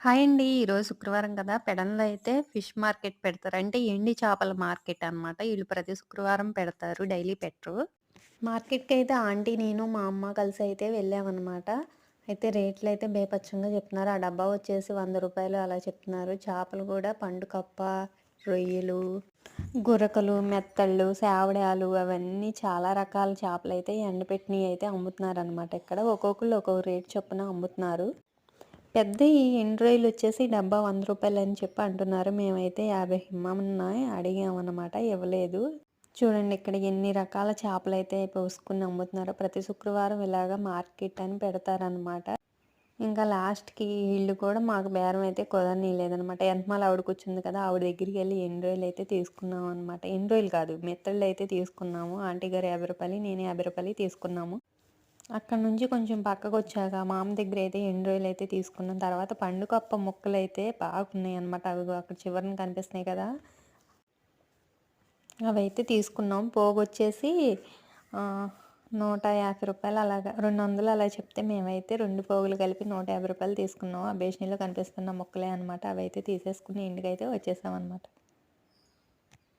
Hi అండి. ఈరోజు శుక్రవారం కదా! పెడన్‌లో అయితే ఫిష్ మార్కెట్ పెడతారు. అంటే ఎండి చేపల మార్కెట్ అనమాట. వీళ్ళు ప్రతి శుక్రవారం పెడతారు. డైలీ పెట్టరు. అయితే ఆంటీ, నేను, మా అమ్మ కలిసి అయితే వెళ్ళామన్నమాట అయితే రేట్లు అయితే బేపచ్చంగా చెప్తున్నారు. ఆ డబ్బా వచ్చేసి వంద రూపాయలు అలా చెప్తున్నారు. చేపలు కూడా పండు కప్ప, రొయ్యలు, గురకలు, మెత్తళ్ళు, సేవడాలు అవన్నీ చాలా రకాల చేపలు అయితే ఎండబెట్టినయి అయితే అమ్ముతున్నారు అనమాట ఇక్కడ. ఒక్కొక్కళ్ళు ఒక్కొక్క రేట్ చొప్పున అమ్ముతున్నారు. పెద్ద ఈ ఎండు రొయ్యలు వచ్చేసి డబ్బా వంద రూపాయలు అని చెప్పి అంటున్నారు. మేమైతే 50 ఇమ్మన్నాయి అడిగామన్నమాట. ఇవ్వలేదు. చూడండి ఇక్కడ ఎన్ని రకాల చేపలు అయితే పోసుకొని అమ్ముతున్నారో. ప్రతి శుక్రవారం ఇలాగ మార్కెట్ అని పెడతారనమాట. ఇంకా లాస్ట్‌కి ఈళ్ళు కూడా మాకు బేరం అయితే కుదరనీయలేదనమాట. ఎంతమాల ఆవిడ కూర్చుంది కదా! ఆవిడ దగ్గరికి వెళ్ళి ఎన్ని రోజులు అయితే తీసుకున్నాం అనమాట. ఎన్ని రోజులు కాదు మెత్తళ్ళు అయితే తీసుకున్నాము. ఆంటీ గారు యాభై రూపాయలు నేను యాభై రూపాయలు తీసుకున్నాము. అక్కడ నుంచి కొంచెం పక్కకు వచ్చాక మామ దగ్గర అయితే ఎన్ని రోజులు అయితే తీసుకున్నాం. తర్వాత పండుకప్ప బాగున్నాయి అన్నమాట అవి అక్కడ చివరన కనిపిస్తున్నాయి కదా! అవైతే తీసుకున్నాం. పోగొచ్చేసి నూట యాభై రూపాయలు అలాగా 200 అలా చెప్తే మేమైతే రెండు పోగులు కలిపి నూట యాభై రూపాయలు తీసుకున్నాం. ఆ బేషనీలో కనిపిస్తున్న ముక్కలే అనమాట. అవైతే ఇంటికి ఇంటికైతే వచ్చేసామనమాట.